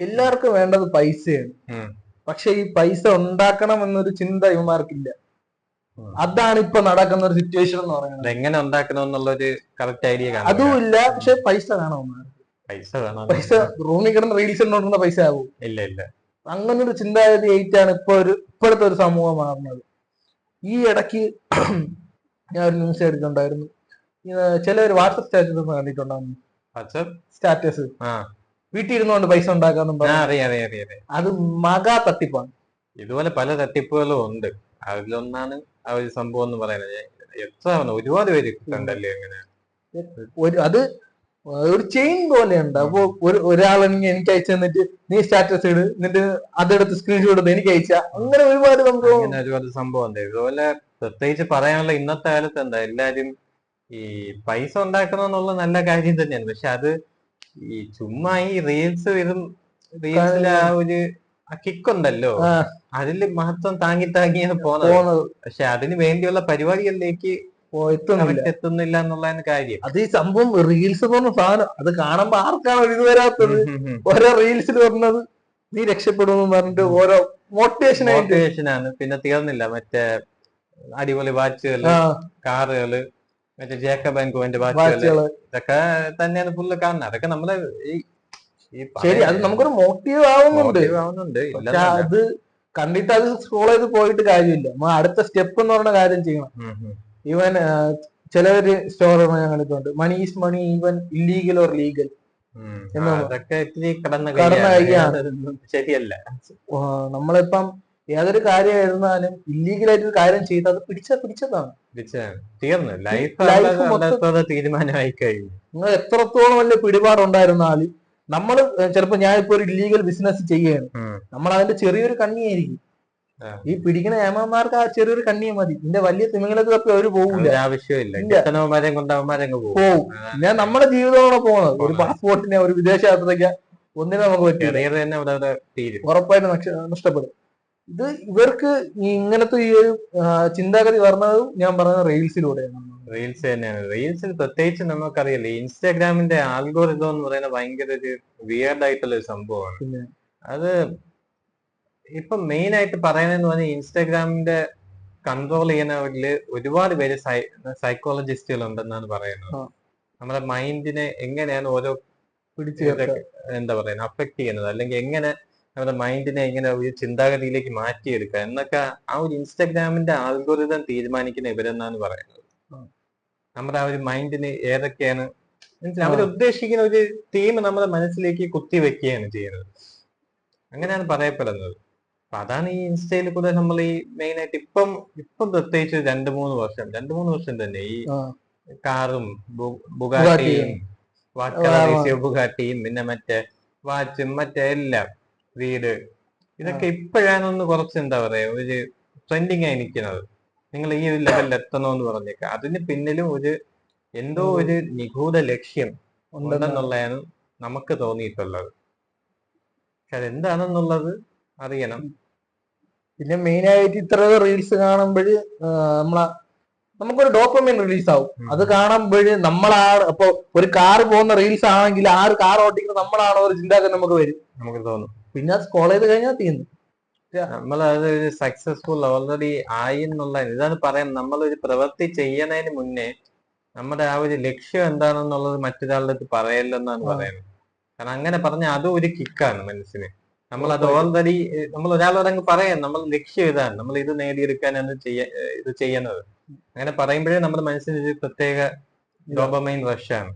എല്ലാവർക്കും വേണ്ടത് പൈസയാണ്. പക്ഷെ ഈ പൈസ ഉണ്ടാക്കണം എന്നൊരു ചിന്ത ഇവന്മാർക്കില്ല. അതാണ് ഇപ്പൊ നടക്കുന്ന ഒരു സിറ്റുവേഷൻ എന്ന് പറയുന്നത്. എങ്ങനെ ഉണ്ടാക്കണം എന്നുള്ളൊരു കറക്റ്റ് ഐഡിയ അതും കാണും ഇല്ല പക്ഷെ പൈസ വേണം പൈസ വേണം. പൈസ റൂമിൽ കിടന്ന് റീൽസ് ഉണ്ടോണ്ടുന്ന പൈസ ആവും. ഇല്ല ഇല്ല. അങ്ങനെ ഒരു ചിന്താഗതി ആയിട്ടാണ് ഇപ്പൊ ഒരു ഇപ്പോഴത്തെ ഒരു സമൂഹം മാറുന്നത്. ഈ ഇടയ്ക്ക് ഞാൻ ഒരു ന്യൂസ് എടുത്തിട്ടുണ്ടായിരുന്നു. ചില വാട്സപ്പ് സ്റ്റാറ്റസ് കണ്ടിട്ടുണ്ടായിരുന്നു സ്റ്റാറ്റസ് വീട്ടിൽ ഇരുന്നുകൊണ്ട് പൈസ ഉണ്ടാക്കാന്നും അറിയാം അറിയാം അറിയാം അറിയാം അത് മകാ തട്ടിപ്പാണ്. ഇതുപോലെ പല തട്ടിപ്പുകളും ഉണ്ട്. അതിലൊന്നാണ് ആ ഒരു സംഭവം എന്ന് പറയുന്നത്. എത്ര ഒരുപാട് പേര് കണ്ടല്ലേ അങ്ങനെ. ഒരു അത് ഒരു ചെയിൻ പോലെയുണ്ട് അപ്പൊ ഒരു ഒരാളെങ്കിൽ എനിക്ക് അയച്ചു തന്നിട്ട് നീ സ്റ്റാറ്റസ് ഇട് എന്നിട്ട് അതെടുത്ത് സ്ക്രീൻഷോട്ട് എടുത്ത് എനിക്ക് അയച്ച അങ്ങനെ ഒരുപാട് സംഭവം. അങ്ങനെ ഒരുപാട് സംഭവം ഉണ്ട്. ഇതുപോലെ പ്രത്യേകിച്ച് പറയാനുള്ള ഇന്നത്തെ കാലത്ത് എന്താ എല്ലാരും ഈ പൈസ ഉണ്ടാക്കണം എന്നുള്ള നല്ല കാര്യം തന്നെയാണ്. പക്ഷെ അത് ഈ ചുമ്മാ ഈ റീൽസ് വരും റീൽസിലെ ആ ഒരു കിക്ക് ഉണ്ടല്ലോ. ആ. അതിൽ മഹത്വം താങ്ങി താങ്ങിയാണ് പോകുന്നത് പക്ഷെ അതിന് വേണ്ടിയുള്ള പരിപാടികളിലേക്ക് എത്തുന്നില്ല എന്നുള്ളതിന് എന്നുള്ളതാണ് കാര്യം. അത് ഈ സംഭവം റീൽസ് എന്ന് പറഞ്ഞ സാധനം. അത് കാണുമ്പോ ആർക്കാണ് ഒരു ഇത് വരാത്തത്. ഓരോ റീൽസിൽ പറഞ്ഞത് നീ രക്ഷപ്പെടുമെന്ന് പറഞ്ഞിട്ട് ഓരോ മോട്ടിവേഷൻ മോട്ടിവേഷൻ ആണ്. പിന്നെ തീർന്നില്ല. മറ്റേ അടിപൊളി വാച്ചുകൾ കാറുകൾ മറ്റേ ജേക്കബ് ആൻഡ് വാച്ചുകൾ ഇതൊക്കെ തന്നെയാണ് ഫുള്ള് കാണുന്നത് അതൊക്കെ നമ്മളെ ഈ ശരി അത് നമുക്കൊരു മോട്ടീവ് ആവുന്നുണ്ട്. ആവുന്നുണ്ട്. പക്ഷെ അത് കണ്ടിട്ട് അത് സ്ക്രോൾ ചെയ്ത് പോയിട്ട് കാര്യമില്ല. നമ്മൾ അടുത്ത സ്റ്റെപ്പ് എന്ന് പറഞ്ഞ കാര്യം ചെയ്യണം. ഈവൻ ചിലവര് സ്റ്റോർ ഞാൻ കണ്ടിട്ടുണ്ട്. Money is money even illegal or legal കടന്ന കൈയാണ്. ശരിയല്ല. നമ്മളിപ്പം ഏതൊരു കാര്യമായിരുന്നാലും ഇല്ലീഗലായിട്ട് ഒരു കാര്യം ചെയ്ത് അത് പിടിച്ച പിടിച്ചതാണ്. തീർന്നു. ലൈഫ് തീരുമാനമായി കഴിഞ്ഞു. നിങ്ങൾ എത്രത്തോളം വലിയ പിടിപാടുണ്ടായിരുന്നാലും നമ്മൾ ചിലപ്പോ ഞാൻ ഇപ്പൊ ഒരു ഇല്ലീഗൽ ബിസിനസ് ചെയ്യുകയാണ്. ഉം. നമ്മൾ അതിന്റെ ചെറിയൊരു കണ്ണിയായിരിക്കും. ഈ പിടിക്കുന്ന ഏമന്മാർക്ക് ആ ചെറിയൊരു കണ്ണിയെ മതി. ഇതിന്റെ വലിയ തിമിങ്ങളൊക്കെ തപ്പി അവർ പോകില്ല ആവശ്യമില്ല. പോവും. ഞാൻ നമ്മുടെ ജീവിതമാണ് പോകുന്നത്. ഒരു. പാസ്പോർട്ടിനെ ഒരു വിദേശ യാത്രയ്ക്ക് ഒന്നിനെ നമുക്ക് പറ്റില്ല. ഉറപ്പായിട്ടും നഷ്ടപ്പെടും. ഇത് ഇവർക്ക് ഇങ്ങനത്തെ ഈ ഒരു ചിന്താഗതി വരുന്നതും ഞാൻ പറഞ്ഞ റീൽസിലൂടെയാണ്. റീൽസ് തന്നെയാണ്. റീൽസിൽ പ്രത്യേകിച്ച് നമുക്കറിയില്ല. ഇൻസ്റ്റാഗ്രാമിന്റെ ആൽഗോറിതം എന്ന് പറയുന്ന ഭയങ്കര ഒരു വിയർഡ് ആയിട്ടുള്ള ഒരു സംഭവമാണ്. അത് ഇപ്പൊ മെയിൻ ആയിട്ട് പറയണെന്ന് പറഞ്ഞാൽ ഇൻസ്റ്റാഗ്രാമിന്റെ കൺട്രോൾ ചെയ്യുന്നവരിൽ ഒരുപാട് പേര് സൈക്കോളജിസ്റ്റുകൾ ഉണ്ടെന്നാണ് പറയുന്നത്. നമ്മുടെ മൈൻഡിനെ എങ്ങനെയാണ് ഓരോ പിടിച്ചു എന്താ പറയുന്നത് അഫക്ട് ചെയ്യുന്നത്? അല്ലെങ്കിൽ എങ്ങനെ നമ്മുടെ മൈൻഡിനെ എങ്ങനെ ഒരു ചിന്താഗതിയിലേക്ക് മാറ്റിയെടുക്കുക എന്നൊക്കെ ആ ഒരു ഇൻസ്റ്റാഗ്രാമിന്റെ ആൽഗോരിതം തീരുമാനിക്കുന്ന ഇവരെന്നാണ് പറയുന്നത്. നമ്മുടെ ആ ഒരു മൈൻഡിന് ഏതൊക്കെയാണ്? അവർ ഉദ്ദേശിക്കുന്ന ഒരു തീം നമ്മുടെ മനസ്സിലേക്ക് കുത്തിവെക്കുകയാണ് ചെയ്യുന്നത്. അങ്ങനെയാണ് പറയപ്പെടുന്നത്. അപ്പൊ അതാണ് ഈ ഇൻസ്റ്റയിൽ കൂടെ നമ്മൾ ഈ മെയിൻ ആയിട്ട് ഇപ്പം ഇപ്പം പ്രത്യേകിച്ച് രണ്ടു മൂന്ന് വർഷം രണ്ടു മൂന്ന് വർഷം തന്നെ ഈ. കാറും ബുഗാട്ടിയും. ബുഗാട്ടിയും പിന്നെ മറ്റേ വാച്ചും മറ്റേ എല്ലാം വീട്. ഇതൊക്കെ ഇപ്പോഴാണൊന്ന് കുറച്ച് എന്താ പറയാ ഒരു ട്രെൻഡിങ് ആയി നിൽക്കുന്നത്. നിങ്ങൾ ഈ ഒരു ലെവലിൽ എത്തണമെന്ന് പറഞ്ഞേക്ക. അതിന് പിന്നിലും ഒരു എന്തോ ഒരു നിഗൂഢ ലക്ഷ്യം ഉണ്ടെന്ന് ഉണ്ടെന്നുള്ളതാണ് നമുക്ക് തോന്നിയിട്ടുള്ളത്. പക്ഷെ അതെന്താണെന്നുള്ളത് അറിയണം. പിന്നെ മെയിൻ ആയിട്ട് ഇത്ര റീൽസ് കാണുമ്പോൾ നമ്മളെ നമുക്കൊരു ഡോപ്പമിൻ റിലീസ് ആവും. അത് കാണുമ്പോൾ നമ്മളാ ഇപ്പൊ ഒരു കാർ പോകുന്ന റീൽസ് ആണെങ്കിൽ ആ ഒരു കാർ ഓടിക്കുന്ന നമ്മളാണോ ഒരു ചിന്താഗതി നമുക്ക് വരും? നമുക്ക് തോന്നും. പിന്നെ അത് സ്കോൾ ചെയ്ത് കഴിഞ്ഞാൽ തീർന്നു. നമ്മൾ അത് ഒരു സക്സസ്ഫുൾ ഓൾറെഡി ആയി എന്നുള്ള ഇതാണ് പറയുന്നത്. നമ്മൾ ഒരു പ്രവൃത്തി ചെയ്യണതിന് മുന്നേ നമ്മുടെ ആ ഒരു ലക്ഷ്യം എന്താണെന്നുള്ളത് മറ്റൊരാളുടെ അടുത്ത് പറയല്ലെന്നാണ് പറയുന്നത്. കാരണം അങ്ങനെ പറഞ്ഞാൽ അതും ഒരു കിക്കാണ് മനസ്സിന്. നമ്മൾ അത്. ഓൾറെഡി നമ്മൾ ഒരാളോട് അങ്ങ് പറയാം. നമ്മൾ ലക്ഷ്യം ഇതാണ്. നമ്മൾ ഇത് നേടിയെടുക്കാനാണ് ചെയ്യ ഇത് ചെയ്യുന്നത് അങ്ങനെ പറയുമ്പോഴേ നമ്മുടെ മനസ്സിന് ഒരു പ്രത്യേക ഡോപമൈൻ റഷാണ്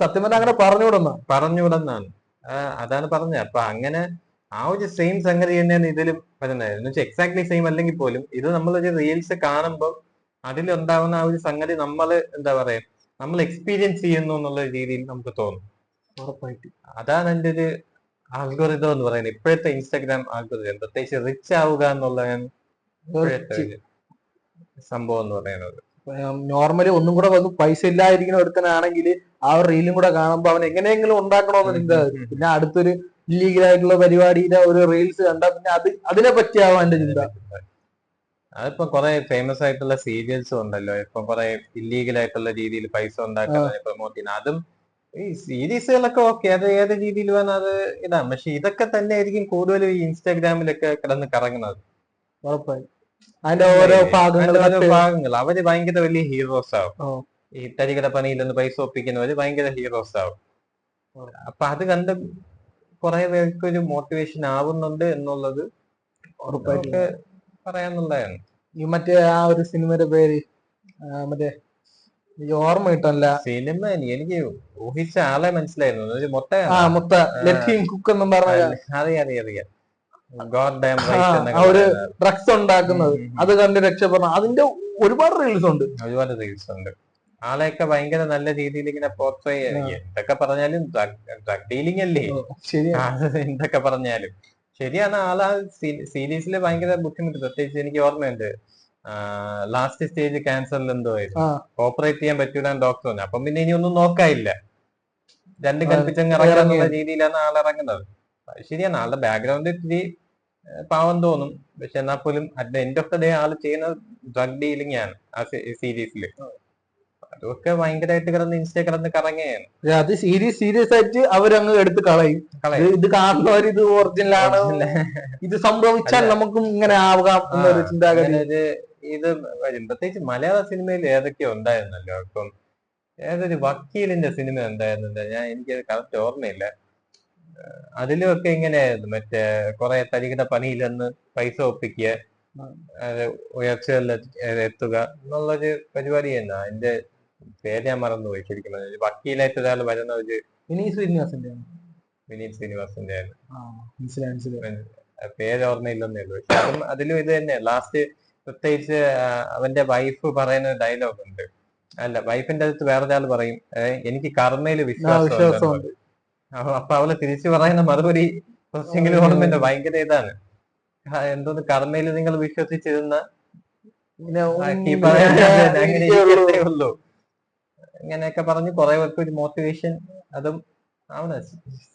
സത്യം പറഞ്ഞാൽ അങ്ങനെ പറഞ്ഞുവിടുന്ന പറഞ്ഞുവിടുന്നാണ് അതാണ് പറഞ്ഞത്. അപ്പൊ അങ്ങനെ ആ ഒരു സെയിം സംഗതി തന്നെയാണ് ഇതിലും വരുന്നത്. എന്ന് വെച്ചാൽ എക്സാക്ട്ലി സെയിം അല്ലെങ്കിൽ പോലും ഇത് നമ്മളൊരു റീൽസ് കാണുമ്പോൾ അതിലുണ്ടാവുന്ന ആ ഒരു സംഗതി നമ്മൾ എന്താ പറയാ നമ്മൾ എക്സ്പീരിയൻസ് ചെയ്യുന്നു എന്നുള്ള രീതിയിൽ നമുക്ക് തോന്നും. ഉറപ്പായിട്ട്. അതാണ് എന്റെ ഒരു ആൽഗോറിതം എന്ന് പറയുന്നത്. ഇപ്പോഴത്തെ ഇൻസ്റ്റാഗ്രാം ആൽഗോറിതം പ്രത്യേകിച്ച് റിച്ച് ആവുക എന്നുള്ള സംഭവം എന്ന് പറയുന്നത്. നോർമലി ഒന്നും കൂടെ വന്ന് പൈസ ഇല്ലാതിരിക്കുന്ന ഒരുത്തനാണെങ്കിൽ ആ ഒരു റീലും കൂടെ കാണുമ്പോൾ അവൻ എങ്ങനെയെങ്കിലും ഉണ്ടാക്കണമെന്ന് ചിന്ത. പിന്നെ അടുത്തൊരു ഇല്ലീഗൽ ആയിട്ടുള്ള പരിപാടിയുടെ ഒരു റീൽസ് കണ്ടാൽ പിന്നെ അത് അതിനെ പറ്റിയാവും എന്റെ ചിന്ത. അതിപ്പോ കുറെ ഫേമസ് ആയിട്ടുള്ള സീരിയൽസും ഉണ്ടല്ലോ. ഇപ്പൊ കുറെ ഇല്ലീഗൽ ആയിട്ടുള്ള രീതിയിൽ പൈസ ഉണ്ടാക്കാൻ പ്രൊമോട്ട് ചെയ്യുന്ന അതും ഈ സീരീസുകളൊക്കെ ഓക്കെ അത് ഏത് രീതിയിൽ വേണം അത് ഇതാണ് പക്ഷെ ഇതൊക്കെ തന്നെ ആയിരിക്കും കൂടുതലും ഈ ഇൻസ്റ്റാഗ്രാമിലൊക്കെ കിടന്ന് കറങ്ങുന്നത്. ഉറപ്പായി. അതിന്റെ ഓരോ ഭാഗങ്ങൾ അവർ ഭയങ്കര വലിയ ഹീറോസ് ആവും. ഈ തരികട പണിയിൽ നിന്ന് പൈസ ഒപ്പിക്കുന്നവര് ഭയങ്കര ഹീറോസ് ആവും. അപ്പൊ അത് കണ്ട് കുറെ പേർക്ക് ഒരു മോട്ടിവേഷൻ ആവുന്നുണ്ട് എന്നുള്ളത് ഉറപ്പായിട്ട് പറയാന്നുള്ളതാണ് ഈ മറ്റേ ആ ഒരു സിനിമയുടെ പേര് മറ്റേ ഓർമ്മ കിട്ടല്ല സിനിമ എനിക്ക് ഊഹിച്ച ആളെ മനസ്സിലായിരുന്നു. മുത്ത ലത്തീം കുക്ക് എന്നും പറഞ്ഞ അറിയാം അറിയാം അറിയാം. ഒരു ഡ്രഗ്സ് ഉണ്ടാക്കുന്നത്. അത് കണ്ട് രക്ഷപ്പെടണം. അതിന്റെ ഒരുപാട് റീൽസ് ഉണ്ട്. ഒരുപാട് റീൽസ് ഉണ്ട്. ആളെയൊക്കെ ഭയങ്കര നല്ല രീതിയിൽ ഇങ്ങനെ പോർട്രേ എന്തൊക്കെ പറഞ്ഞാലും ഡ്രഗ് ഡീലിംഗ് അല്ലേ? എന്തൊക്കെ പറഞ്ഞാലും. ശരിയാണ് ആളാ സീരീസിൽ ഭയങ്കര ബുദ്ധിമുട്ട് പ്രത്യേകിച്ച് എനിക്ക് ഓർമ്മയുണ്ട്. ലാസ്റ്റ് സ്റ്റേജ് ക്യാൻസറിൽ എന്തോ ആയിരുന്നു. ആ. ഓപ്പറേറ്റ് ചെയ്യാൻ പറ്റൂല ഡോക്ടർ പറഞ്ഞു. അപ്പം പിന്നെ ഇനി ഒന്നും നോക്കാനില്ല. രണ്ട് ആ, കൽപ്പിച്ചങ്ങ് ഇറങ്ങാന്നുള്ള ഇറങ്ങി. രീതിയിലാണ് ആൾ ഇറങ്ങുന്നത്. ശരിയാണ്. ആളുടെ ബാക്ക്ഗ്രൗണ്ട് ഇത്തിരി പാവം തോന്നും. പക്ഷെ എന്നാൽ പോലും at the end of the day ആൾ ചെയ്യുന്നത് ഡ്രഗ് ഡീലിംഗ് ആണ് ആ സീരീസിൽ അതൊക്കെ ഭയങ്കരമായിട്ട് കിടന്ന് ഇൻസ്റ്റ കിടന്ന് കറങ്ങുകയാണ് അത് സീരിയസ് സീരിയസ് ആയിട്ട് അവരങ്ങ് എടുത്ത് കളയും. ഇത് കാണുന്നവർ ഇത് ഒറിജിനൽ ആണ്? ഇത് സംഭവിച്ചാൽ നമുക്കും ഇങ്ങനെ ആവാം എന്നൊരു ചിന്താഗതി. ഇത് വരും പ്രത്യേകിച്ച് മലയാള സിനിമയിൽ ഏതൊക്കെയോ ഉണ്ടായിരുന്നല്ലോ? ഇപ്പം ഏതൊരു വക്കീലിന്റെ സിനിമ ഉണ്ടായിരുന്നില്ല? ഞാൻ എനിക്ക് കറക്റ്റ് ഓർമ്മയില്ല. അതിലൊക്കെ അതിലുമൊക്കെ ഇങ്ങനെയായിരുന്നു മറ്റേ കുറെ തരികിട പണിയിലെന്ന് പൈസ ഒപ്പിക്കുക ഉയർച്ചകളിൽ എത്തി- എത്തുക എന്നുള്ളൊരു പരിപാടി തന്നെ. അതിന്റെ പേര് ഞാൻ മറന്നുപോയി ശരിക്കും പറഞ്ഞാൽ. വക്കീലായിട്ട് ഒരാൾ വരുന്ന ഒരു വിനീത് ശ്രീനിവാസന്റെ. വിനീത് ശ്രീനിവാസന്റെ ആണ്. ആ, മനസ്സിലായി മനസ്സിലായി പേര് ഓർമ്മയില്ലെന്നേ ഉള്ളൂ. പക്ഷെ അതും അതിലും ഇത് തന്നെ. ലാസ്റ്റ് പ്രത്യേകിച്ച് അവന്റെ വൈഫ് പറയുന്ന ഡയലോഗ് ഉണ്ട്. അല്ല വൈഫിന്റെ അടുത്ത് വേറെ ഒരാൾ പറയും എനിക്ക് കർമ്മയിൽ വിശ്വാസം വിശ്വാസമുണ്ട് അപ്പൊ അവൾ തിരിച്ചു പറയുന്ന മറുപടി കുറച്ചെങ്കിലും ഓർമ്മയുണ്ട്. ഭയങ്കര ഇതാണ്. എന്തോന്ന് കർമ്മയിൽ നിങ്ങൾ വിശ്വസിച്ചിരുന്ന ഉള്ളൂ. ഇങ്ങനെയൊക്കെ പറഞ്ഞ് കുറെ പേർക്ക് ഒരു മോട്ടിവേഷൻ അതും ആണ്.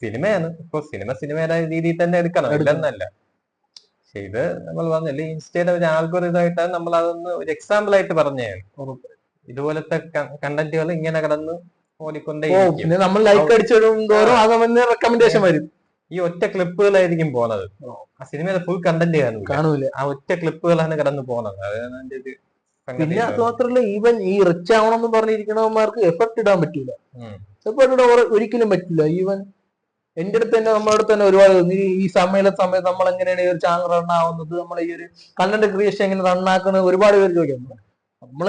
സിനിമയാണ്. ഇപ്പൊ സിനിമ സിനിമയുടെ രീതിയിൽ തന്നെ എടുക്കണം. ഇല്ലെന്നല്ല. പക്ഷെ ഇത് നമ്മൾ പറഞ്ഞല്ലേ ഇൻസ്റ്റയുടെ ഒരു ആൾക്കൊരു ഇതായിട്ടാണ് നമ്മൾ അതൊന്ന് ഒരു എക്സാമ്പിൾ ആയിട്ട് പറഞ്ഞതാണ് ഇതുപോലത്തെ കണ്ടന്റുകൾ ഇങ്ങനെ കടന്ന് ഓടിക്കൊണ്ടേ പിന്നെ നമ്മൾ ലൈക്ക് റെക്കമെൻഡേഷൻ വരും. ഈ ഒറ്റ ക്ലിപ്പുകളായിരിക്കും പോണത്. ആ സിനിമയുടെ ഫുൾ കണ്ടന്റ് കാണൂല. ആ ഒറ്റ ക്ലിപ്പുകളാണ് കടന്നു പോണത്. അതാണ് അതിന്റെ ഒരു സംഗതി പിന്നെ അത്. മാത്രല്ല ഈവൻ ഈ റിച്ച് ആവണം എന്ന് പറഞ്ഞിരിക്കണവന്മാർക്ക് എഫക്ട് ഇടാൻ പറ്റൂല. എഫക്ട് ഇടാൻ ഒര- ഒരിക്കലും പറ്റില്ല. ഈവൻ എന്റെ അടുത്ത് തന്നെ നമ്മുടെ അടുത്ത് തന്നെ ഒരുപാട് നീ ഈ സമയത്തെ സമയത്ത് നമ്മൾ എങ്ങനെയാണ് ഈ ഒരു ചാനൽ റൺ ആവുന്നത് നമ്മൾ ഈ ഒരു കണ്ടന്റ് ക്രിയേഷൻ എങ്ങനെ റണ്ണാക്കുന്നത് ഒരുപാട് പേര് ചോദിക്കുന്നു നമ്മൾ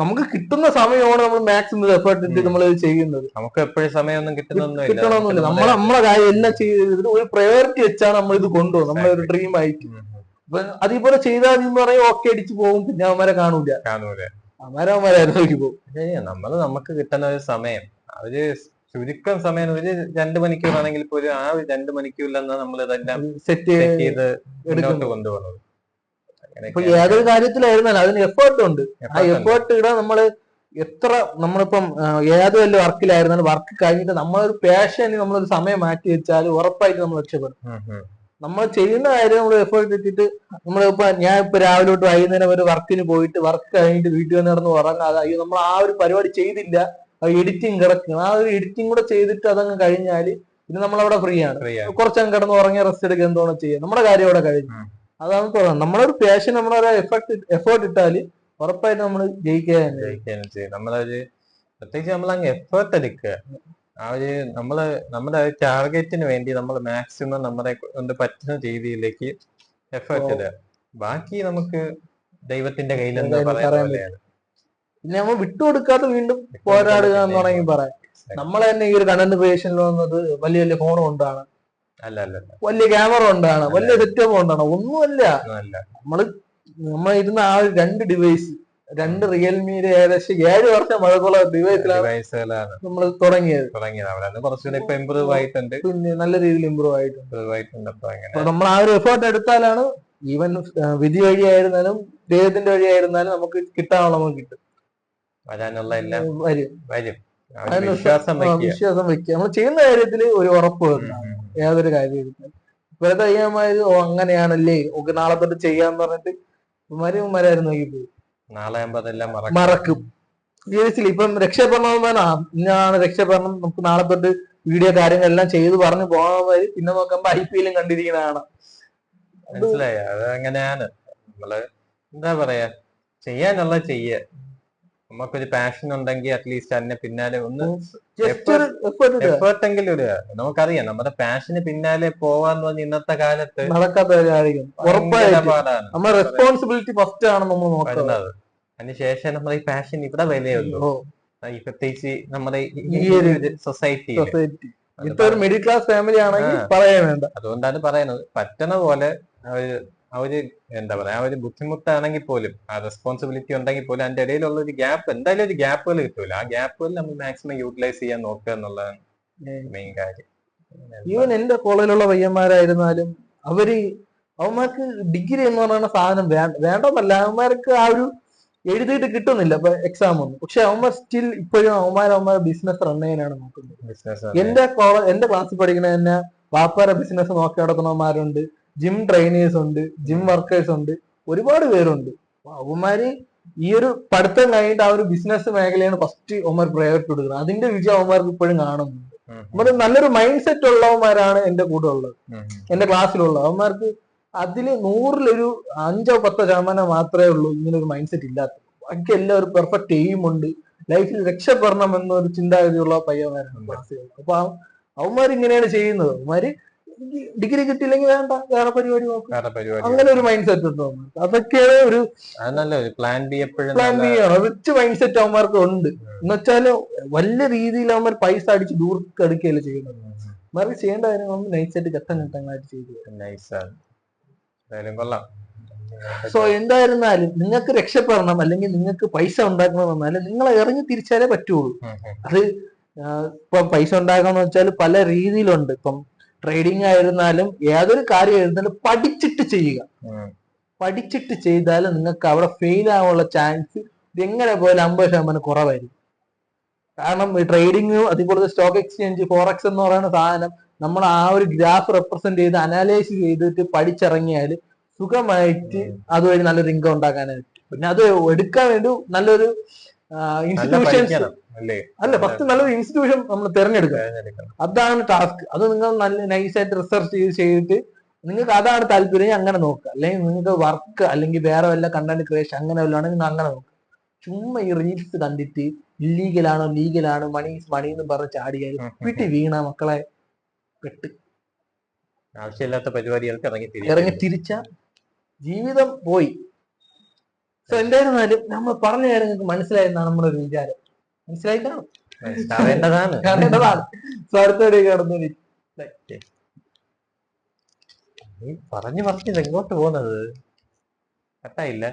നമുക്ക് കിട്ടുന്ന സമയമാണ് നമ്മൾ മാക്സിമം എഫേർട്ട് ഇട്ട് നമ്മൾ ചെയ്യുന്നത്. നമുക്ക് എപ്പോഴും സമയമൊന്നും കിട്ടണമെന്നില്ല നമുക്ക് നമ്മൾ നമ്മളെ കാര്യം എല്ലാം ചെയ്ത് ഒരു പ്രയോറിറ്റി വെച്ചാണ് നമ്മൾ ഇത് കൊണ്ടുപോകും നമ്മളെ ഒരു ഡ്രീം ആയിട്ട്. അപ്പൊ അതേപോലെ ചെയ്താൽ നീ പറയും ഓക്കെ അടിച്ചു പോകും. പിന്നെ അവന്മാരെ കാണൂല. കാണൂല. അവന്മാരെ അവന്മാരെ നോക്കി പോകും നമ്മൾ നമ്മൾ നമുക്ക് കിട്ടുന്ന ഒരു സമയം. അവർ ചുരുക്കം സമയം ഒരു രണ്ട് മണിക്കൂറാണെങ്കിൽ പോലും ആ രണ്ട് മണിക്കൂറിലെന്ന് നമ്മൾ ഇതെല്ലാം സെറ്റ് ചെയ്ത് മുന്നോട്ട് കൊണ്ടുപോകുന്നത്. ഇപ്പൊ ഏതൊരു കാര്യത്തിലായിരുന്നാലും അതിന് എഫേർട്ട് ഉണ്ട്. ആ. എഫേർട്ട് ഇടാൻ നമ്മൾ എത്ര നമ്മളിപ്പം ഏത് വല്ല വർക്കിലായിരുന്നാലും വർക്ക് കഴിഞ്ഞിട്ട് നമ്മളൊരു പാഷന് നമ്മളൊരു സമയം മാറ്റി വെച്ചാൽ ഉറപ്പായിട്ട് നമ്മൾ രക്ഷപ്പെടും. നമ്മൾ ചെയ്യുന്ന കാര്യം നമ്മൾ എഫേർട്ട് ഇട്ടിട്ട് നമ്മളിപ്പോ ഞാൻ ഇപ്പൊ രാവിലെ തൊട്ട് വൈകുന്നേരം ഒരു വർക്കിന് പോയിട്ട് വർക്ക് കഴിഞ്ഞിട്ട് വീട്ടിൽ വന്ന് നടന്ന് ഉറങ്ങാതെ അയ്യോ നമ്മൾ ആ ഒരു പരിപാടി ചെയ്തില്ല. എഡിറ്റിംഗ് കിടക്കും ആ ഒരു എഡിറ്റിംഗ് കൂടെ ചെയ്തിട്ട് അതങ്ങ് കഴിഞ്ഞാൽ പിന്നെ നമ്മളവിടെ ഫ്രീ ആണ്. കുറച്ചങ്ങ് കിടന്ന് ഉറങ്ങി റെസ്റ്റ് എടുക്കുക എന്തോ ചെയ്യുക നമ്മുടെ കാര്യം അവിടെ കഴിഞ്ഞു. അതാണ് പറയുന്നത് നമ്മളൊരു പാഷൻ നമ്മളൊരു എഫേർട്ട് എഫേർട്ട് ഇട്ടാൽ ഉറപ്പായിട്ട് നമ്മൾ ജയിക്കുക ചെയ്യുന്നത് നമ്മളൊരു പ്രത്യേകിച്ച് നമ്മൾ അങ്ങ് എഫേർട്ട് എടുക്കുക. ആ ഒരു നമ്മൾ നമ്മുടെ ടാർഗറ്റിന് വേണ്ടി നമ്മൾ മാക്സിമം നമ്മളെ കൊണ്ട് പറ്റുന്ന രീതിയിലേക്ക് എഫേർട്ട് ഇടുക. ബാക്കി നമുക്ക് ദൈവത്തിന്റെ കയ്യിൽ എന്താ പറയാൻ പിന്നെ നമ്മൾ വിട്ടുകൊടുക്കാതെ വീണ്ടും പോരാടുക എന്ന് വേണമെങ്കിൽ പറയാം. നമ്മളെ തന്നെ ഈ ഒരു കണ്ടന്റ് ക്രിയേഷനിൽ വന്നത് വലിയ വലിയ ഫോൺ കൊണ്ടാണ്. അല്ല അല്ല വലിയ ക്യാമറ കൊണ്ടാണ്. വലിയ സെറ്റപ്പ് കൊണ്ടാണ്. ഒന്നുമല്ല. നമ്മൾ നമ്മളിരുന്ന ആ ഒരു രണ്ട് ഡിവൈസ് രണ്ട് റിയൽമിയുടെ ഏകദേശം ഏഴ് വർഷം പഴക്കമുള്ള ഡിവൈസിലാണ് നമ്മൾ തുടങ്ങിയത്. തുടങ്ങിയത്. കുറച്ചുകൂടി ഇപ്പൊ ഇമ്പ്രൂവ് ആയിട്ടുണ്ട്. പിന്നെ നല്ല രീതിയിൽ ഇമ്പ്രൂവ് ആയിട്ടുണ്ട്. അപ്പൊ നമ്മൾ ആ ഒരു എഫേർട്ട് എടുത്താലാണ് ഈവൻ വിധി വഴിയായിരുന്നാലും ദൈവത്തിന്റെ വഴിയായിരുന്നാലും നമുക്ക് കിട്ടാനുള്ള നമുക്ക് കിട്ടും. വരാനുള്ള എല്ലാം വരും. വരും. വിശ്വാസം വിശ്വാസം വെക്കുക. നമ്മൾ ചെയ്യുന്ന കാര്യത്തിൽ ഒരു ഉറപ്പ് വരുന്നതാണ്. ഏതൊരു കാര്യം വെറുതെ ഇപ്പോഴത്തെ അയ്യന്മാര് ഓ അങ്ങനെയാണല്ലേ? ഓക്കെ നാളെ തൊട്ട് ചെയ്യാന്ന് പറഞ്ഞിട്ട് മരുമാരായിരുന്നു നോക്കി പോകും നാളെ ആകുമ്പോ അതെല്ലാം മറക്കും. സീരിയസ്ലി ഇപ്പം രക്ഷപ്പെടണമെന്ന് ഇന്നാണ് രക്ഷപ്പെടണം നമുക്ക് നാളെ തൊട്ട് വീഡിയോ കാര്യങ്ങളെല്ലാം ചെയ്ത് പറഞ്ഞു പോകാൻ പിന്നെ നോക്കുമ്പോ ഐ പി എല്ലും കണ്ടിരിക്കുന്നതാണ് മനസ്സിലായോ? അത് അങ്ങനെയാണ് നമ്മൾ എന്താ പറയാ? ചെയ്യാനുള്ള ചെയ്യ. നമുക്കൊരു പാഷൻ ഉണ്ടെങ്കിൽ അറ്റ്ലീസ്റ്റ് അതിന്റെ പിന്നാലെ ഒന്ന് ജസ്റ്റ് ഒരു എഫേർട്ട് ഇടുക. നമുക്കറിയാം നമ്മുടെ പാഷന് പിന്നാലെ പോവാന്ന് പറഞ്ഞ ഇന്നത്തെ കാലത്ത് നടക്കാത്ത ഉറപ്പായിട്ടും. നമ്മുടെ റെസ്പോൺസിബിലിറ്റി ഫസ്റ്റ് ആണ് നമ്മൾ നോക്കുന്നത് അതിനുശേഷം നമ്മുടെ ഈ പാഷൻ ഇവിടെ വിലയുള്ളൂ. പ്രത്യേകിച്ച് നമ്മുടെ ഈ ഒരു സൊസൈറ്റി. ഇപ്പൊ ഒരു മിഡിൽ ക്ലാസ് ഫാമിലി ആണെങ്കിൽ പറയാൻ വേണ്ട. അതുകൊണ്ടാണ് പറയുന്നത്. പറ്റണ പോലെ അവർ ഒരു എന്താ പറയാ ആ ഒരു ബുദ്ധിമുട്ടാണെങ്കിൽ പോലും ആ റെസ്പോൺസിബിലിറ്റി ഉണ്ടെങ്കിൽ പോലും അതിന്റെ ഇടയിലുള്ള ഒരു ഗ്യാപ്പ് എന്തായാലും ഒരു ഗ്യാപ്പുകൾ കിട്ടൂല. ആ ഗ്യാപ്പുകൾ നമ്മൾ മാക്സിമം യൂട്ടിലൈസ് ചെയ്യാൻ നോക്കുക എന്നുള്ളതാണ് മെയിൻ കാര്യം. ഈവൻ എന്റെ കോളേജിലുള്ള പയ്യന്മാരായിരുന്നാലും അവർ അവന്മാർക്ക് ഡിഗ്രി എന്ന് പറയുന്ന സാധനം വേണ്ട വേണ്ടെന്നല്ല അവന്മാർക്ക് ആ ഒരു എഴുതിയിട്ട് കിട്ടുന്നില്ല. ഇപ്പൊ എക്സാം ഒന്നും. പക്ഷെ അവന്മാർ സ്റ്റിൽ ഇപ്പോഴും അവന്മാർ അവന്മാർ ബിസിനസ് റൺ ചെയ്യാനാണ് നോക്കുന്നത്. എന്റെ കോളേജ് എന്റെ ക്ലാസ്സിൽ പഠിക്കുന്ന തന്നെ വാപ്പാര ബിസിനസ് നോക്കി നടത്തുന്നവന്മാരുണ്ട്. ജിം ട്രെയിനേഴ്സ് ഉണ്ട് ജിം വർക്കേഴ്സ് ഉണ്ട് ഒരുപാട് പേരുണ്ട്. അവന്മാര് ഈ ഒരു പഠിത്തം കഴിഞ്ഞിട്ട് ആ ഒരു ബിസിനസ് മേഖലയാണ് ഫസ്റ്റ് അവന്മാർ പ്രയോറിറ്റി കൊടുക്കുന്നത് അതിന്റെ വിജയം അവന്മാർക്ക് ഇപ്പോഴും കാണുന്നുണ്ട്. അവന്മാര് നല്ലൊരു മൈൻഡ് സെറ്റ് ഉള്ളവന്മാരാണ് എന്റെ കൂടെ ഉള്ളത്. എന്റെ ക്ലാസ്സിലുള്ളത് അവന്മാർക്ക് അതിൽ നൂറിലൊരു അഞ്ചോ പത്തോ ശതമാനം മാത്രമേ ഉള്ളൂ ഇങ്ങനെ ഒരു മൈൻഡ് സെറ്റ് ഇല്ലാത്ത ബാക്കി എല്ലാം ഒരു പെർഫെക്റ്റ് എയിം ഉണ്ട് ലൈഫിൽ രക്ഷപ്പെടണം എന്നൊരു ചിന്താഗതിയുള്ള പയ്യന്മാരാണ് ക്ലാസ്സിൽ അപ്പൊ അവ- അവന്മാർ ഇങ്ങനെയാണ് ചെയ്യുന്നത്. അവന്മാര് ഡിഗ്രി കിട്ടിയില്ലെങ്കിൽ വേണ്ട വേറെ പരിപാടി നോക്കും. വേറെ പരിപാടി അങ്ങനെ ഒരു മൈൻഡ് സെറ്റ് അവന്മാർക്ക് അതൊക്കെയാണ് ഒരു അത് നല്ല പ്ലാൻ ബി എപ്പോഴും പ്ലാൻ ബി ആണ്. റിച്ച് മൈൻഡ് സെറ്റ് അവന്മാർക്ക് ഉണ്ട്. എന്ന് വെച്ചാൽ വലിയ രീതിയിൽ അവന്മാർ പൈസ അടിച്ച് ദൂർക്ക് എടുക്കുകയല്ല ചെയ്യുന്നത്. അവന്മാർക്ക് ചെയ്യേണ്ട കാര്യങ്ങൾ നൈസായിട്ട് ഘട്ടം ഘട്ടങ്ങളായിട്ട് ചെയ്തു നൈസാണ് എന്തായാലും കൊള്ളാം. സോ എന്തായിരുന്നാലും നിങ്ങൾക്ക് രക്ഷപ്പെടണം. അല്ലെങ്കിൽ നിങ്ങൾക്ക് പൈസ ഉണ്ടാക്കണം എന്നാലും നിങ്ങൾ ഇറങ്ങി തിരിച്ചാലേ പറ്റുള്ളൂ. അത് ഇപ്പം പൈസ ഉണ്ടാക്കണം എന്ന് വെച്ചാൽ പല രീതിയിലുണ്ട്. ഇപ്പം ട്രേഡിംഗ് ആയിരുന്നാലും ഏതൊരു കാര്യം ആയിരുന്നാലും പഠിച്ചിട്ട് ചെയ്യുക. പഠിച്ചിട്ട് ചെയ്താൽ നിങ്ങൾക്ക് അവിടെ ഫെയിൽ ആവാനുള്ള ചാൻസ് എങ്ങനെ പോയാലും അമ്പത് ശതമാനം കുറവായിരിക്കും. കാരണം ട്രേഡിംഗ് അതുപോലെ സ്റ്റോക്ക് എക്സ്ചേഞ്ച് ഫോറക്സ് എന്ന് പറയുന്ന സാധനം നമ്മൾ ആ ഒരു ഗ്രാഫ് റെപ്രസെന്റ് ചെയ്ത് അനാലൈസ് ചെയ്തിട്ട് പഠിച്ചിറങ്ങിയാൽ സുഖമായിട്ട് അതുവഴി നല്ലൊരു ഇൻകം ഉണ്ടാക്കാനായിട്ട്. പിന്നെ അത് എടുക്കാൻ വേണ്ടി നല്ലൊരു നല്ല ഇൻസ്റ്റിറ്റ്യൂഷൻസ് അല്ലേ? ഫസ്റ്റ് നല്ലൊരു ഇൻസ്റ്റിറ്റ്യൂഷൻ നമ്മൾ തിരഞ്ഞെടുക്കുക. അതാണ് ടാസ്ക് അത് നിങ്ങൾ നല്ല നൈസായിട്ട് റിസർച്ച് ചെയ്ത് ചെയ്തിട്ട് നിങ്ങൾക്ക് അതാണ് താല്പര്യം അങ്ങനെ നോക്കുക. അല്ലെങ്കിൽ നിങ്ങൾക്ക് വർക്ക് അല്ലെങ്കിൽ വേറെ വല്ല കണ്ടന്റ് ക്രിയേഷൻ അങ്ങനെ വല്ലതാണെങ്കിൽ അങ്ങനെ നോക്കുക. ചുമ്മാ ഈ റീൽസ് കണ്ടിട്ട് ഇല്ലീഗലാണോ ലീഗലാണോ മണി മണി എന്ന് പറഞ്ഞ് ചാടിയാൽ വീട്ടിൽ വീണ മക്കളെ പെട്ട്. ആവശ്യമില്ലാത്ത പരിപാടികൾക്ക് ഇറങ്ങി ഇറങ്ങി തിരിച്ച ജീവിതം പോയി. സോ എന്തായിരുന്നാലും നമ്മൾ പറഞ്ഞ കാര്യം നിങ്ങൾക്ക് മനസ്സിലായെന്നാണ് നമ്മുടെ ഒരു വിചാരം. മനസ്സിലായി കാണും കാണേണ്ടതാണ്. സോ അടുത്തോടെ കടന്നു നീ പറഞ്ഞു പറഞ്ഞില്ല എങ്ങോട്ട് പോകുന്നത്? കട്ടായില്ല.